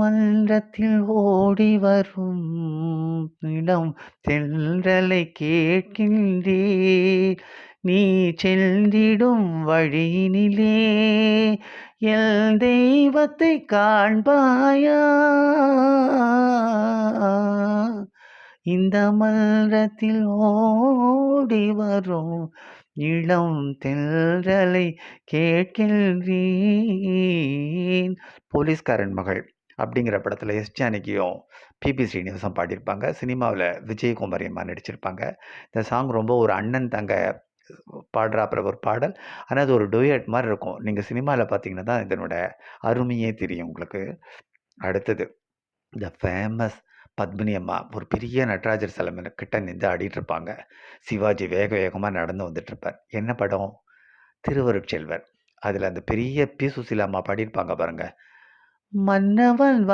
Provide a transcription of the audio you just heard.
மன்றத்தில் ஓடி வரும் இடம் தென்றலை கேட்கின்றே. நீ சென்றிடும் வழியினிலே எல் தெய்வத்தை காண்பாயா? இந்த மன்றத்தில் ஓடி வரும் இளம் தென்றலை கேட்கின்றேன். போலீஸ்காரன் மகள். அப்படிங்கிற படத்தில் எஸ். ஜானகியும் பிபி ஸ்ரீனிவாசன் பாடியிருப்பாங்க. சினிமாவில் விஜயகுமாரி அம்மா நடிச்சிருப்பாங்க. இந்த சாங் ரொம்ப ஒரு அண்ணன் தங்க பாடுறாப்புற ஒரு பாடல். ஆனால் அது ஒரு டூயட் மாதிரி இருக்கும். நீங்கள் சினிமாவில் பார்த்தீங்கன்னா தான் இதனோட அருமையே தெரியும் உங்களுக்கு. அடுத்தது த ஃபேமஸ் பத்மினி அம்மா ஒரு பெரிய நடராஜர் சிலை கிட்ட நின்று ஆடிட்டு இருப்பாங்க சிவாஜி வேக வேகமாக நடந்து வந்துட்டு இருப்பார் என்ன படம்? திருவருட்செல்வர். அதில் அந்த பெரிய பி. சுசீலா அம்மா பாடியிருப்பாங்க பாருங்கள் மன்னவன்